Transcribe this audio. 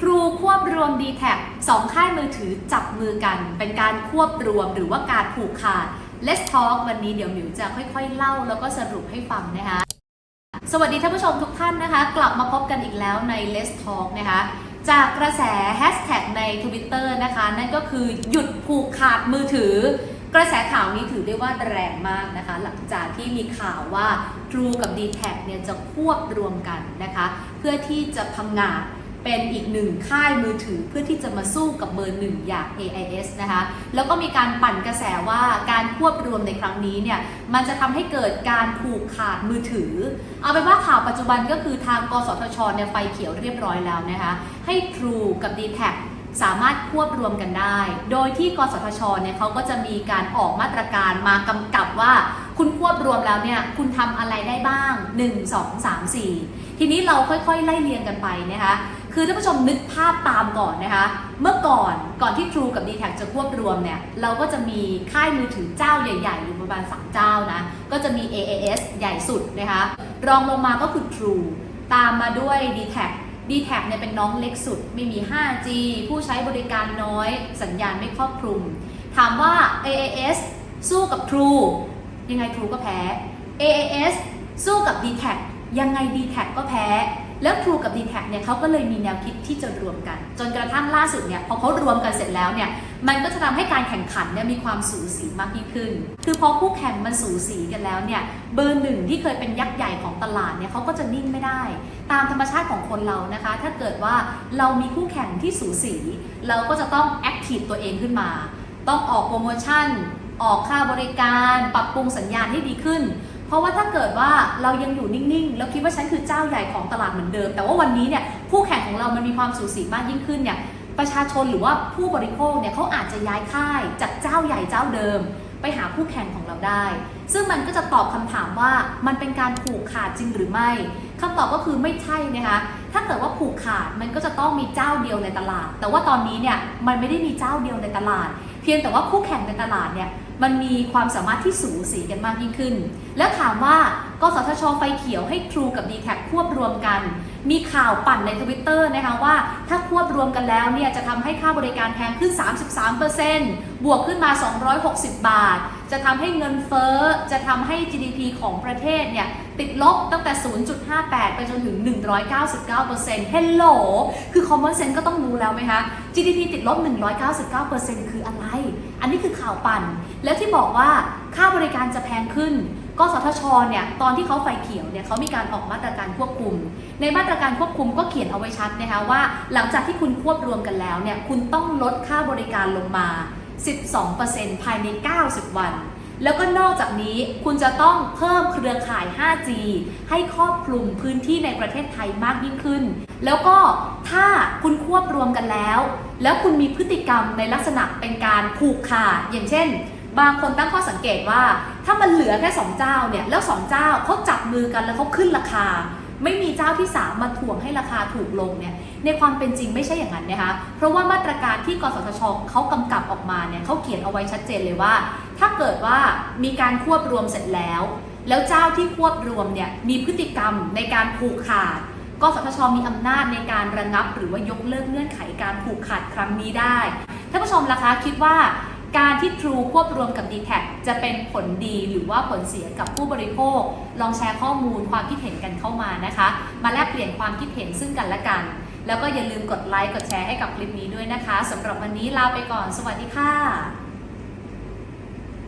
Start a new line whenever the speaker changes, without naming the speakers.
ทรูควบรวม d t แทสองค่ายมือถือจับมือกัน เป็นการควบรวมหรือว่าการผูกขาด Let's Talk วันนี้เดี๋ยวหมิวจะค่อยๆ เล่าแล้วก็สรุปให้ฟังนะคะสวัสดีท่านผู้ชมทุกท่านนะคะ กลับมาพบกันอีกแล้วใน Let's Talk นะคะจากกระแสแฮชแท็กใน Twitter นะคะ นั่นก็คือหยุดผูกขาดมือถือ กระแสข่าวนี้ถือได้ว่าแรงมากนะคะ หลังจากที่มีข่าวว่า True กับ d t แทเนี่ยจะควบรวมกันนะคะ เพื่อที่จะพังงาด เป็นอีกหนึ่งค่ายมือถือเพื่อที่จะมาสู้กับเบอร์หนึ่งอย่าง AIS นะคะ แล้วก็มีการปั่นกระแสว่าการควบรวมในครั้งนี้เนี่ยมันจะทำให้เกิดการผูกขาดมือถือ เอาเป็นว่าข่าวปัจจุบันก็คือทางกสทชเนี่ยไฟเขียวเรียบร้อยแล้วนะคะ ให้ True กับ d t แทสามารถควบรวมกันได้ โดยที่กสทชเนี่ยเขาก็จะมีการออกมาตรการมากำกับว่า คุณควบรวมแล้วเนี่ยคุณทำอะไรได้บ้าง 1 2 3 4 ทีนี้เราค่อยๆ ไล่เรียงกันไปนะคะ คือท่านผู้ชมนึกภาพตามก่อนนะคะ เมื่อก่อนก่อนที่ True กับ d t แทจะควบรวมเนี่ย เราก็จะมีค่ายมือถือเจ้าใหญ่ๆ อยู่ประมาณ 3 เจ้านะ ก็จะมี AAS ใหญ่สุดนะคะ รองลงมาก็คือ True ตามมาด้วย d t แท d t แทเนี่ยเป็นน้องเล็กสุด ไม่มี 5G ผู้ใช้บริการน้อย สัญญาณไม่ครอบคลุม ถามว่า AAS สู้กับ True ยังไง True ก็แพ้ AAS สู้กับ d t แทยังไง d t แทก็แพ้ แล้ว True กับ d t แทเนี่ยเขาก็เลยมีแนวคิดที่จะรวมกัน จนกระทั่งล่าสุดเนี่ยพอเขารวมกันเสร็จแล้วเนี่ยมันก็จะทำให้การแข่งขันเนี่ยมีความสูสีมากยิ่งขึ้น คือพอคู่แข่งมันสูสีกันแล้วเนี่ยเบอร์หนึ่งที่เคยเป็นยักษ์ใหญ่ของตลาดเนี่ยเขาก็จะนิ่งไม่ได้ ตามธรรมชาติของคนเรานะคะ ถ้าเกิดว่าเรามีคู่แข่งที่สูสี เราก็จะต้องแอคทีฟตัวเองขึ้นมา ต้องออกโปรโมชั่น ออกค่าบริการ ปรับปรุงสัญญาณให้ดีขึ้น เพราะว่าถ้าเกิดว่าเรายังอยู่นิ่งๆ แล้วคิดว่าฉันคือเจ้าใหญ่ของตลาดเหมือนเดิม แต่ว่าวันนี้เนี่ยคู่แข่งของเรามันมีความสูสีมากยิ่งขึ้นเนี่ยประชาชนหรือว่าผู้บริโภคเนี่ยเขาอาจจะย้ายค่ายจากเจ้าใหญ่เจ้าเดิม ไปหาคู่แข่งของเราได้ ซึ่งมันก็จะตอบคำถามว่ามันเป็นการผูกขาดจริงหรือไม่คำตอบก็คือไม่ใช่นะคะถ้าเกิดว่าผูกขาดมันก็จะต้องมีเจ้าเดียวในตลาด แต่ว่าตอนนี้เนี่ยมันไม่ได้มีเจ้าเดียวในตลาด เพียงแต่ว่าคู่แข่งในตลาดเนี่ย มันมีความสามารถที่สูสีกันมากยิ่งขึ้น แล้วถามว่ากสทช ไฟเขียวให้ True กับ d t แทควบรวมกัน มีข่าวปั่นในทวิตเตอร์นะคะว่าถ้าควบรวมกันแล้วเนี่ยจะทำให้ค่าบริการแพงขึ้น 33%บวกขึ้นมา 260 บาท จะทำให้เงินเฟ้อ จะทำให้ GDP ของประเทศเนี่ยติดลบตั้งแต่ 0.58 ไปจนถึง 199% Hello คือ common sense ก็ต้องรู้แล้วไหมคะ GDP ติดลบ 199%คืออะไร นนี้คือข่าวปั่น แล้วที่บอกว่าค่าบริการจะแพงขึ้นกสทชเนี่ยตอนที่เขาไฟเขียวเนี่ยเขามีการออกมาตรการควบคุม ในมาตรการควบคุมก็เขียนเอาไว้ชัดนะคะว่า หลังจากที่คุณควบรวมกันแล้วเนี่ยคุณต้องลดค่าบริการลงมา 12%ภายใน 90 วัน แล้วก็นอกจากนี้คุณจะต้องเพิ่มเครือข่าย 5G ให้ครอบคลุมพื้นที่ในประเทศไทยมากยิ่งขึ้น แล้วก็ถ้าคุณควบรวมกันแล้ว แล้วคุณมีพฤติกรรมในลักษณะเป็นการผูกขาดอย่างเช่น บางคนตั้งข้อสังเกตว่า ถ้ามันเหลือแค่ 2 เจ้าเนี่ยแล้ว 2 เจ้าเขาจับมือกันแล้วเขาขึ้นราคา ไม่มีเจ้าที่ 3 มาถ่วงให้ราคาถูกลงเนี่ยในความเป็นจริงไม่ใช่อย่างนั้นนะคะ เพราะว่ามาตรการที่กสทชเขากำกับออกมาเนี่ยเขาเขียนเอาไว้ชัดเจนเลยว่า ถ้าเกิดว่ามีการควบรวมเสร็จแล้ว แล้วเจ้าที่ควบรวมเนี่ยมีพฤติกรรมในการผูกขาดกสทชมีอำนาจในการระงับ หรือว่ายกเลิกเงื่อนไขการผูกขาดครั้งนี้ได้ท่านผู้ชมล่ะคะคิดว่า การที่ True ควบรวมกับ d t แทจะเป็นผลดีหรือว่าผลเสียกับผู้บริโภค ลองแชร์ข้อมูลความคิดเห็นกันเข้ามานะคะ มาแลกเปลี่ยนความคิดเห็นซึ่งกันและกัน แล้วก็อย่าลืมกดไลค์กดแชร์ให้กับคลิปนี้ด้วยนะคะสำหรับวันนี้ลาไปก่อน สวัสดีค่ะ